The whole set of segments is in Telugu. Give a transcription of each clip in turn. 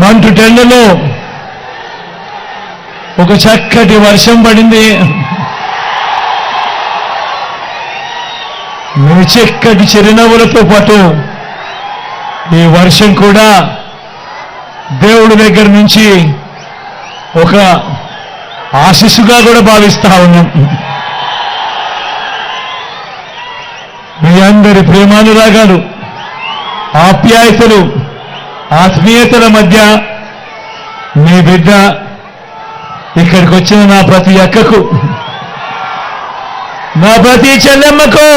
మంటు టెండలో ఒక చక్కటి వర్షం పడింది. మీ చక్కటి చిరునవ్వులతో పాటు ఈ వర్షం కూడా దేవుడి దగ్గర నుంచి ఒక ఆశీస్సుగా కూడా భావిస్తా ఉన్నాం. మీ అందరి ప్రేమానురాగాలు ఆప్యాయతలు ఆత్మీయతల మధ్య మీ బిడ్డ ఇక్కడికి వచ్చిన నా ప్రతి అక్కకు నా ప్రతి చెల్లెమ్మకు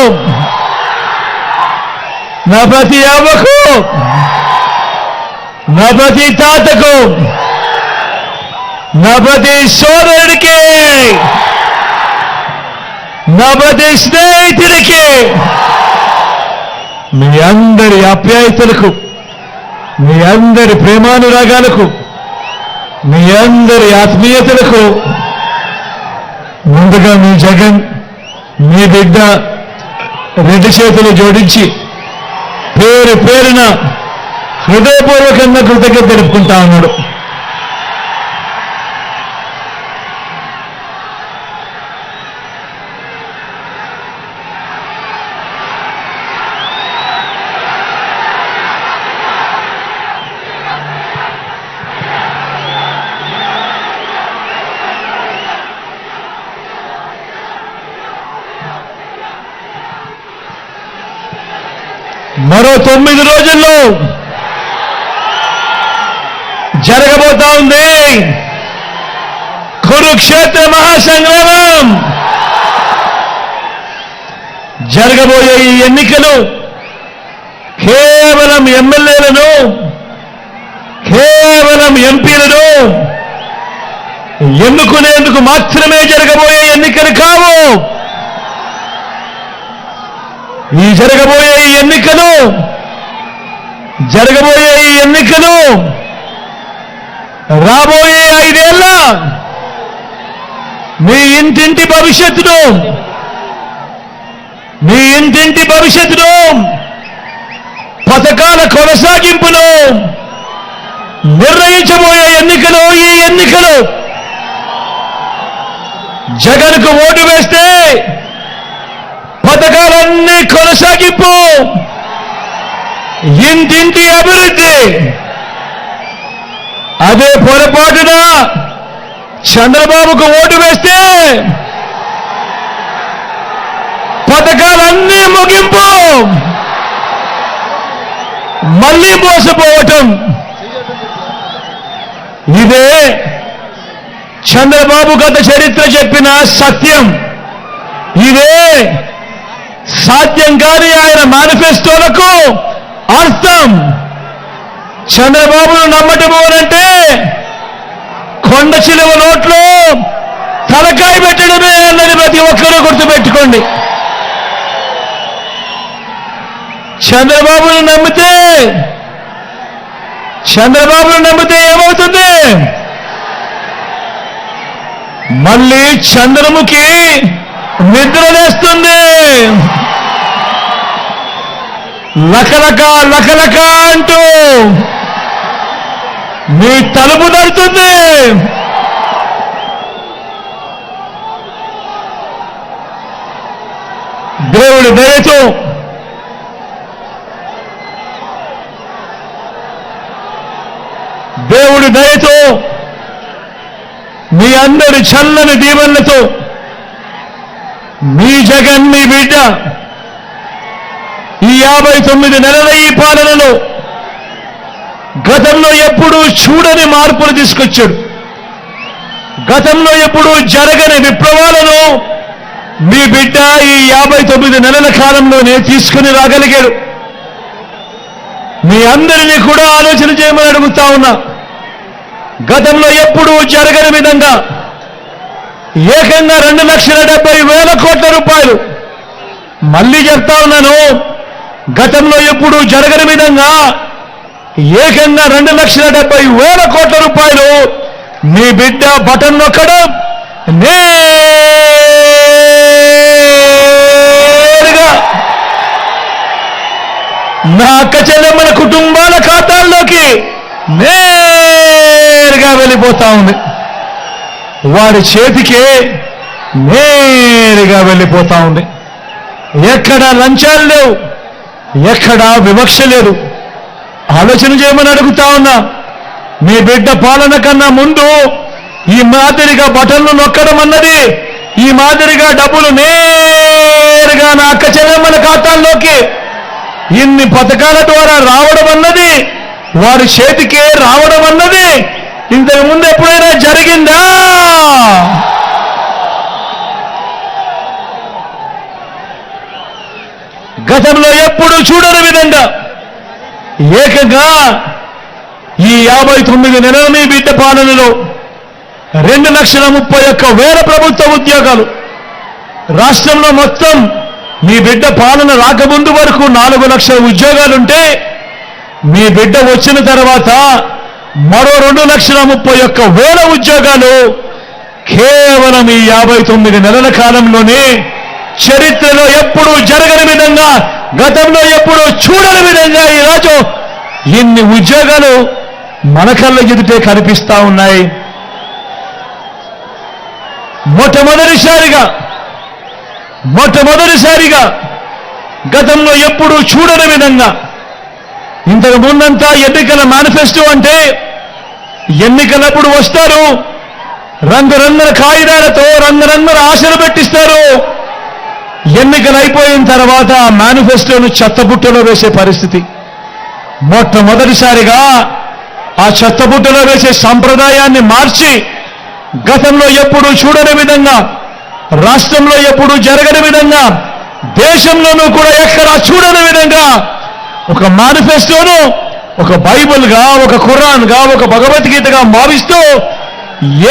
నా ప్రతి అవ్వకు నా ప్రతి తాతకు నా ప్రతి సోదరుడికి నా ప్రతి స్నేహితుడికి మీ అందరి ఆప్యాయతలకు మీ అందరి ప్రేమానురాగాలకు మీ అందరి ఆత్మీయతలకు ముందుగా మీ జగన్ మీ బిడ్డ రెండు చేతులు జోడించి పేరు పేరున హృదయపూర్వకంగా కృతజ్ఞత తెలుపుకుంటా ఉన్నాడు. మరో తొమ్మిది రోజుల్లో జరగబోతా ఉంది కురుక్షేత్ర మహాసంగ్రామం. జరగబోయే ఈ ఎన్నికలు కేవలం ఎమ్మెల్యేలను కేవలం ఎంపీలను ఎన్నుకునేందుకు మాత్రమే జరగబోయే ఎన్నికలు కావు. ఈ జరగబోయే ఈ ఎన్నికలు జరగబోయే ఈ ఎన్నికలు రాబోయే ఐదేళ్ళ మీ ఇంటింటి భవిష్యత్తును మీ ఇంటింటి భవిష్యత్తును పథకాల కొనసాగింపును నిర్ణయించబోయే ఎన్నికలు ఈ ఎన్నికలు జగన్కు ఓటు వేస్తే పథకాలన్నీ కొనసాగింపు. ఇంటింటి అభివృద్ధి. అదే పొరపాటున చంద్రబాబుకు ఓటు వేస్తే పథకాలన్నీ ముగింపు. మళ్ళీ మోసపోవటం. ఇదే చంద్రబాబు గత చరిత్ర చెప్పిన సత్యం. ఇదే సాధ్యం కాని ఆయన మేనిఫెస్టోలకు అర్థం. చంద్రబాబును నమ్మటము అనంటే కొండ చిలువ నోట్లో తలకాయ పెట్టడమే అన్నది ప్రతి ఒక్కరూ గుర్తుపెట్టుకోండి. చంద్రబాబును నమ్మితే చంద్రబాబును నమ్మితే ఏమవుతుంది? మళ్ళీ చంద్రముఖి నిద్రలేస్తుంది లకలక లకలక అంటూ మీ తలుపు తడుతుంది. దేవుడి దయతో దేవుడి దయతో మీ అందరి చల్లని దీవెనలతో మీ జగన్ మీ బిడ్డ. ఈ యాభై తొమ్మిది నెలల ఈ పాలనలో గతంలో ఎప్పుడూ చూడని మార్పులు తీసుకొచ్చాడు గతంలో ఎప్పుడూ జరగని విప్లవాలను మీ బిడ్డ ఈ యాభై తొమ్మిది నెలల కాలంలోనే తీసుకుని రాగలిగాడు. మీ అందరినీ కూడా ఆలోచన చేయమని అడుగుతా ఉన్నా. గతంలో ఎప్పుడూ జరగని విధంగా ఏకంగా రెండు లక్షల డెబ్బై వేల కోట్ల రూపాయలు. మళ్ళీ చెప్తా ఉన్నాను గతంలో ఎప్పుడూ జరగని విధంగా ఏకంగా రెండు లక్షల డెబ్బై వేల కోట్ల రూపాయలు మీ బిడ్డ బటన్ నొక్కడం నేరుగా నా అక్క చెల్లెమ్మల కుటుంబాల ఖాతాల్లోకి నేరుగా వెళ్ళిపోతా ఉంది. వారి చేతికే నేరుగా వెళ్ళిపోతా ఉంది. ఎక్కడా లంచాలు లేవు ఎక్కడా వివక్ష లేదు. ఆలోచన చేయమని అడుగుతా ఉన్నా మీ బిడ్డ పాలన కన్నా ముందు ఈ మాదిరిగా బటన్లు నొక్కడం అన్నది ఈ మాదిరిగా డబ్బులు నేరుగా నా అక్క చెల్లెమ్మల ఖాతాల్లోకి ఇన్ని పథకాల ద్వారా రావడం అన్నది వారి చేతికే రావడం అన్నది ఇంతకు ముందు ఎప్పుడైనా జరిగిందా? గతంలో ఎప్పుడు చూడని విధంగా ఏకంగా ఈ యాభై తొమ్మిది నెలల మీ బిడ్డ పాలనలో రెండు లక్షల ముప్పై ఒక్క వేల ప్రభుత్వ ఉద్యోగాలు రాష్ట్రంలో మొత్తం మీ బిడ్డ పాలన రాకముందు వరకు నాలుగు లక్షల ఉద్యోగాలుంటే మీ బిడ్డ వచ్చిన తర్వాత మరో రెండు లక్షల ముప్పై ఒక్క వేల ఉద్యోగాలు కేవలం ఈ యాభై తొమ్మిది నెలల కాలంలోనే చరిత్రలో ఎప్పుడూ జరగని విధంగా గతంలో ఎప్పుడూ చూడని విధంగా ఈరోజు ఇన్ని ఉద్యోగాలు మన కళ్ళ ఎదుటే కనిపిస్తా ఉన్నాయి. మొట్టమొదటిసారిగా మొట్టమొదటిసారిగా గతంలో ఎప్పుడూ చూడని విధంగా ఇంతకు ముందంతా ఎన్నికల మేనిఫెస్టో అంటే ఎన్నికలప్పుడు వస్తారు. రంగురంగుల కాగితాలతో రంగురంగుల ఆశలు పెట్టిస్తారు. ఎన్నికలు అయిపోయిన తర్వాత ఆ మేనిఫెస్టోను చెత్తబుట్టలో వేసే పరిస్థితి. మొట్టమొదటిసారిగా ఆ చెత్తబుట్టలో వేసే సంప్రదాయాన్ని మార్చి గతంలో ఎప్పుడూ చూడని విధంగా రాష్ట్రంలో ఎప్పుడూ జరగని విధంగా దేశంలోనూ కూడా ఎక్కడా చూడని విధంగా ఒక మేనిఫెస్టోను ఒక బైబుల్గా ఒక ఖురాన్గా ఒక భగవద్గీతగా భావిస్తూ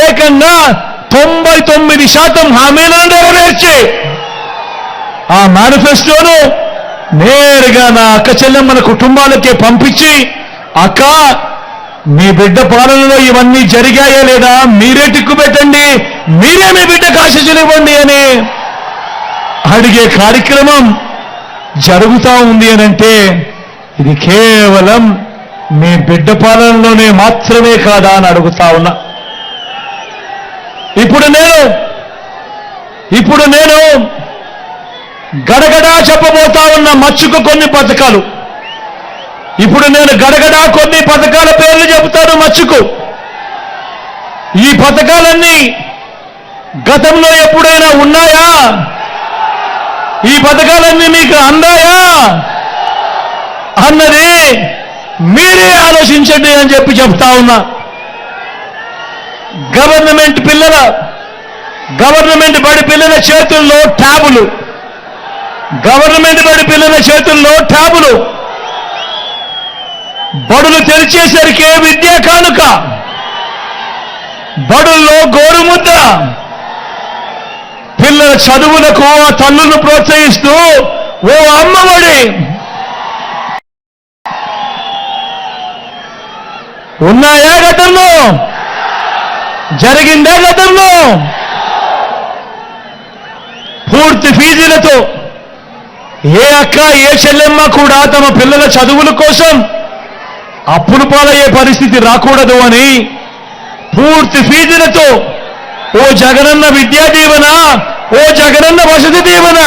ఏకంగా తొంభై తొమ్మిది శాతం హామీలను నెరవేర్చి ఆ మేనిఫెస్టోను నేరుగా నా అక్క చెల్లెమ్మల కుటుంబాలకే పంపించి అక్క మీ బిడ్డ పాలనలో ఇవన్నీ జరిగాయా లేదా? మీరే టిక్కు పెట్టండి మీరే మీ బిడ్డకు ఆశీస్సులు అని అడిగే కార్యక్రమం జరుగుతూ ఉంది అని అంటే ఇది కేవలం మీ బిడ్డ పాలనలోనే మాత్రమే కాదా అని అడుగుతా ఉన్నా. ఇప్పుడు నేను ఇప్పుడు నేను గడగడా చెప్పబోతా ఉన్న మచ్చుకు కొన్ని పథకాలు. ఇప్పుడు నేను గడగడా కొన్ని పథకాల పేర్లు చెబుతాను మచ్చుకు. ఈ పథకాలన్నీ గతంలో ఎప్పుడైనా ఉన్నాయా? ఈ పథకాలన్నీ మీకు అందాయా? అన్నది మీరే ఆలోచించండి అని చెప్పి చెప్తా ఉన్నా. గవర్నమెంట్ పిల్లల గవర్నమెంట్ బడి పిల్లల చేతుల్లో ట్యాబులు. గవర్నమెంట్ బడి పిల్లల చేతుల్లో ట్యాబులు. బడులు తెరిచేసరికి విద్యా కానుక. బడుల్లో గోరుముద్ర పిల్లల చదువులకు ఆ తల్లును ప్రోత్సహిస్తూ ఓ అమ్మఒడి ఉన్నాయా గతంలో? జరిగిందా గతంలో? పూర్తి ఫీజులతో ఏ అక్క ఏ చెల్లెమ్మ కూడా తమ పిల్లల చదువుల కోసం అప్పులు పాలయ్యే పరిస్థితి రాకూడదు అని పూర్తి ఫీజులతో ఓ జగనన్న విద్యా దీవెన ఓ జగనన్న వసతి దీవెన.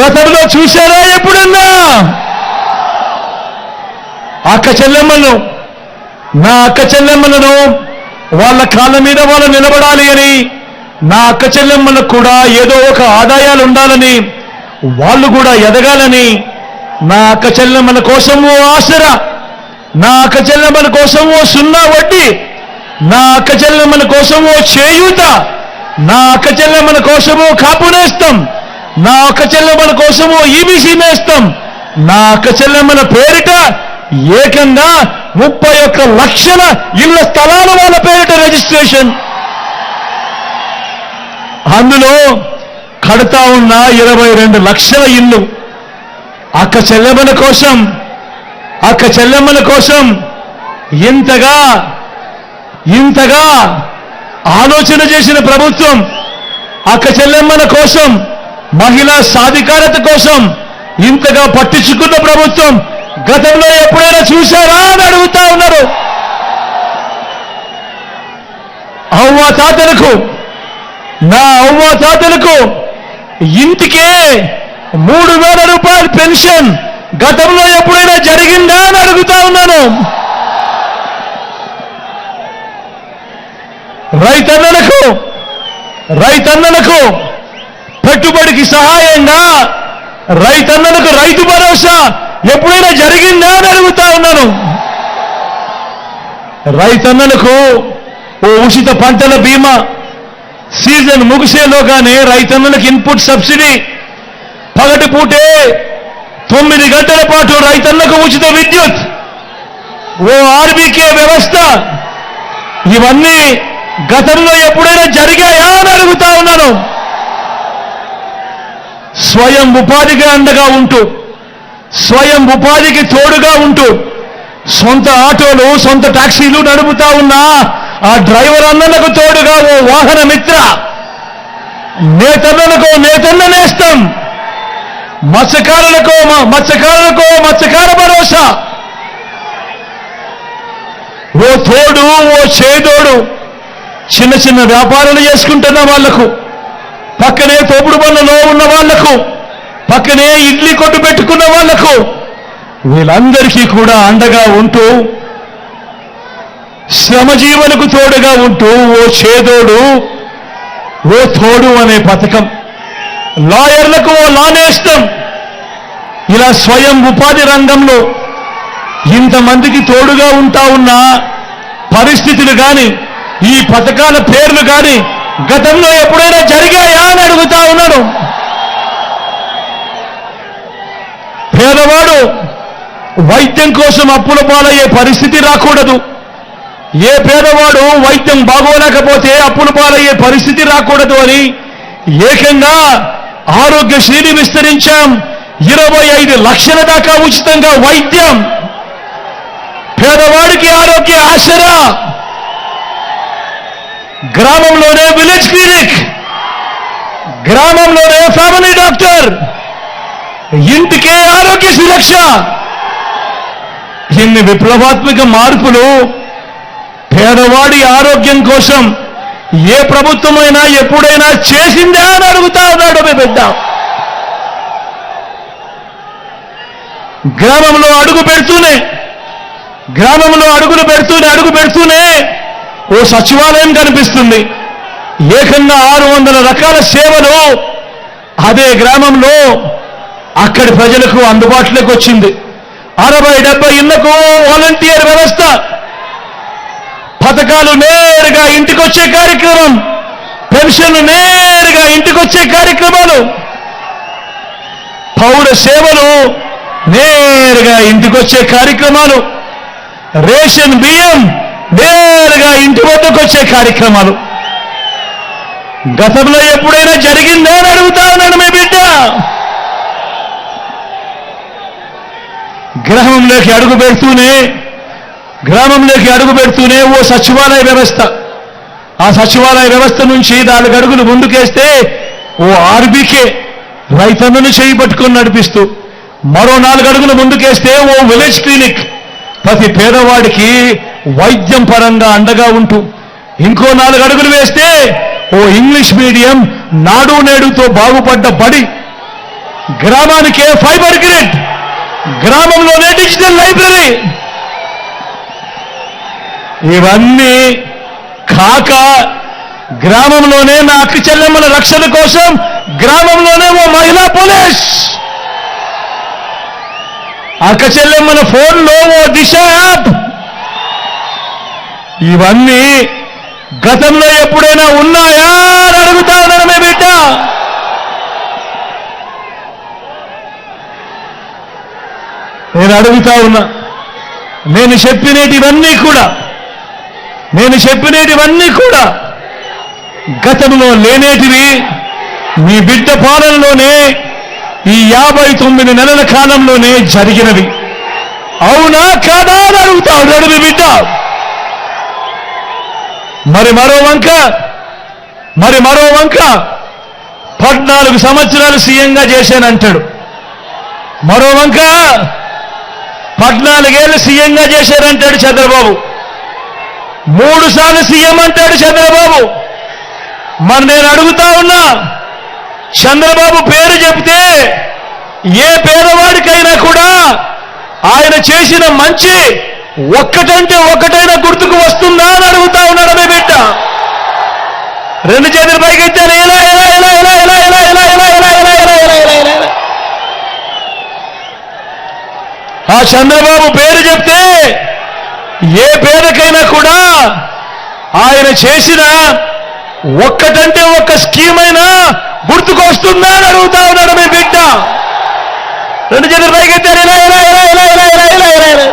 గతంలో చూశారా ఎప్పుడన్నా? అక్క చెల్లెమ్మలను నా అక్క చెల్లెమ్మలను వాళ్ళ కాళ్ళ మీద వాళ్ళు నిలబడాలి అని నా అక్క చెల్లెమ్మలకు కూడా ఏదో ఒక ఆదాయాలు ఉండాలని వాళ్ళు కూడా ఎదగాలని నా అక్క చెల్లెమ్మల కోసం ఓ ఆసరా నా అక్క చెల్లెమ్మల కోసం ఓ సున్నా వడ్డీ నా అక్క చెల్లెమ్మల కోసం ఓ చేయూత నా అక్క చెల్లెమ్మల కోసమో కాపు నా అక్క చెల్లెమ్మల కోసమో ఈబీసీ నేస్తాం నా అక్క చెల్లెమ్మల పేరిట ఏకంగా ముప్పై ఒక్క లక్షల ఇళ్ళ స్థలాల వాళ్ళ పేరిట రిజిస్ట్రేషన్. అందులో కడతా ఉన్న ఇరవై రెండు లక్షల ఇల్లు అక్క చెల్లెమ్మల కోసం అక్క చెల్లెమ్మల కోసం ఇంతగా ఇంతగా ఆలోచన చేసిన ప్రభుత్వం అక్క చెల్లెమ్మల కోసం మహిళా సాధికారత కోసం ఇంతగా పట్టించుకున్న ప్రభుత్వం గతంలో ఎప్పుడైనా చూశారా అని అడుగుతా ఉన్నారు. అవ్వ తాతలకు నా అవ్వ తాతలకు ఇంటికే మూడు వేల రూపాయల పెన్షన్ గతంలో ఎప్పుడైనా జరిగిందా అని అడుగుతా ఉన్నాను. రైతన్నలకు రైతన్నలకు పెట్టుబడికి సహాయంగా రైతన్నలకు రైతు భరోసా ఎప్పుడైనా జరిగిందా అని అడుగుతా ఉన్నాను. రైతన్నలకు ఓ ఉచిత పంటల బీమా సీజన్ ముగిసేలోగానే రైతన్నలకు ఇన్పుట్ సబ్సిడీ. పగటి పూటే తొమ్మిది గంటల పాటు రైతన్నకు ఉచిత విద్యుత్. ఓ ఆర్బీకే వ్యవస్థ. ఇవన్నీ గతంలో ఎప్పుడైనా జరిగాయా అని అడుగుతా ఉన్నాను. స్వయం ఉపాధిగా అండగా ఉంటూ స్వయం ఉపాధికి తోడుగా ఉంటూ సొంత ఆటోలు సొంత టాక్సీలు నడుపుతా ఉన్న ఆ డ్రైవర్ అన్నలకు తోడుగా ఓ వాహన మిత్ర. నేతన్నలకు నేతన్న నేస్తం మత్స్యకారులకు మత్స్యకారులకు మత్స్యకార భరోసా. ఓ తోడు ఓ చేదోడు చిన్న చిన్న వ్యాపారాలు చేసుకుంటున్న వాళ్ళకు పక్కనే తోపుడు బండ్లలో ఉన్న వాళ్ళకు పక్కనే ఇడ్లీ కొట్టు పెట్టుకున్న వాళ్ళకు వీళ్ళందరికీ కూడా అండగా ఉంటూ శ్రమజీవులకు తోడుగా ఉంటూ ఓ చేదోడు ఓ తోడు అనే పథకం. లాయర్లకు ఓ లానేష్టం ఇలా స్వయం ఉపాధి రంగంలో ఇంతమందికి తోడుగా ఉంటా ఉన్న పరిస్థితులు కానీ ఈ పథకాల పేర్లు కానీ గతంలో ఎప్పుడైనా జరిగాయా అని అడుగుతా ఉన్నాడు పేదవాడు వైద్యం కోసం అప్పుల పాలయ్యే పరిస్థితి రాకూడదు. ఏ పేదవాడు వైద్యం బాగోలేకపోతే అప్పుల పాలయ్యే పరిస్థితి రాకూడదు అని ఏకంగా ఆరోగ్యశ్రీని విస్తరించాం. ఇరవై ఐదు లక్షల దాకా ఉచితంగా వైద్యం. పేదవాడికి ఆరోగ్య ఆసరా. గ్రామంలోనే విలేజ్ క్లినిక్. గ్రామంలోనే ఫ్యామిలీ డాక్టర్. ఇంటికే ఆరోగ్య సురక్ష. ఇన్ని విప్లవాత్మక మార్పులు. పేదవాడి ఆరోగ్యం కోసం ఏ ప్రభుత్వమైనా ఎప్పుడైనా చేసిందా అని అడుగుతా ఉన్నాడు మీ బిడ్డ. గ్రామంలో అడుగు పెడుతూనే గ్రామంలో అడుగులు పెడుతూనే అడుగు పెడుతూనే ఓ సచివాలయం కనిపిస్తుంది. ఏకంగా ఆరు వందల రకాల సేవలు అదే గ్రామంలో అక్కడి ప్రజలకు అందుబాటులోకి వచ్చింది. అరవై డెబ్బై ఇళ్ళకు వాలంటీర్ వ్యవస్థ. పథకాలు నేరుగా ఇంటికొచ్చే కార్యక్రమం. పెన్షన్లు నేరుగా ఇంటికొచ్చే కార్యక్రమాలు. పౌర సేవలు నేరుగా ఇంటికొచ్చే కార్యక్రమాలు. రేషన్ బియ్యం నేరుగా ఇంటి వద్దకు వచ్చే కార్యక్రమాలు. గతంలో ఎప్పుడైనా జరిగిందా అని అడుగుతా ఉన్నాను మీ బిడ్డ? గ్రామంలోకి అడుగు పెడుతూనే గ్రామంలోకి అడుగు పెడుతూనే ఓ సచివాలయ వ్యవస్థ. ఆ సచివాలయ వ్యవస్థ నుంచి నాలుగు అడుగులు ముందుకేస్తే ఓ ఆర్బీకే రైతన్నను చేయి పట్టుకొని నడిపిస్తూ మరో నాలుగు అడుగులు ముందుకేస్తే ఓ విలేజ్ క్లినిక్. ప్రతి పేదవాడికి వైద్యం పరంగా అండగా ఉంటూ ఇంకో నాలుగు అడుగులు వేస్తే ఓ ఇంగ్లీష్ మీడియం నాడు నేడుతో బాగుపడ్డ బడి. గ్రామానికే ఫైబర్ గ్రిడ్. గ్రామంలోనే డిజిటల్ లైబ్రరీ. ఇవన్నీ కాక గ్రామంలోనే నా అక్క చెల్లెమ్మల రక్షణ కోసం గ్రామంలోనే ఓ మహిళా పోలీస్. అక్క చెల్లెమ్మల ఫోన్లో ఓ దిశ యాప్. ఇవన్నీ గతంలో ఎప్పుడైనా ఉన్నాయా అని అడుగుతా ఉన్నాను మీ బిడ్డ. నేను అడుగుతా ఉన్నా. నేను చెప్పినటివన్నీ కూడా నేను చెప్పినటివన్నీ కూడా గతంలో లేనేటివి మీ బిడ్డ పాలనలోనే ఈ యాభై తొమ్మిది నెలల కాలంలోనే జరిగినవి. అవునా కాదా అని అడుగుతా ఉన్నాడు మీ బిడ్డ. మరి మరో వంక మరి మరో వంక పద్నాలుగు సంవత్సరాలు సీఎంగా చేశానంటాడు. మరో వంక పద్నాలుగేళ్ళు సీఎంగా చేశారంటాడు చంద్రబాబు. మూడు సార్లు సీఎం అంటాడు చంద్రబాబు. మరి నేను అడుగుతా ఉన్నా చంద్రబాబు పేరు చెప్తే ఏ పేదవాడికైనా కూడా ఆయన చేసిన మంచి ఒక్కటంటే ఒక్కటైనా గుర్తుకు వస్తుందా అని అడుగుతా ఉన్నాడు మీ బిడ్డ. రెండు చేతుల పైకి ఎత్తాను ఇలా ఆ చంద్రబాబు పేరు చెప్తే ఏ పేదకైనా కూడా ఆయన చేసిన ఒక్కటంటే ఒక్క స్కీమ్ అయినా గుర్తుకొస్తుందా అని అడుగుతా ఉన్నాడు మీ బిడ్డ. రెండు చేతులు ఎలా ఎలా ఇలా ఇలా ఇలా.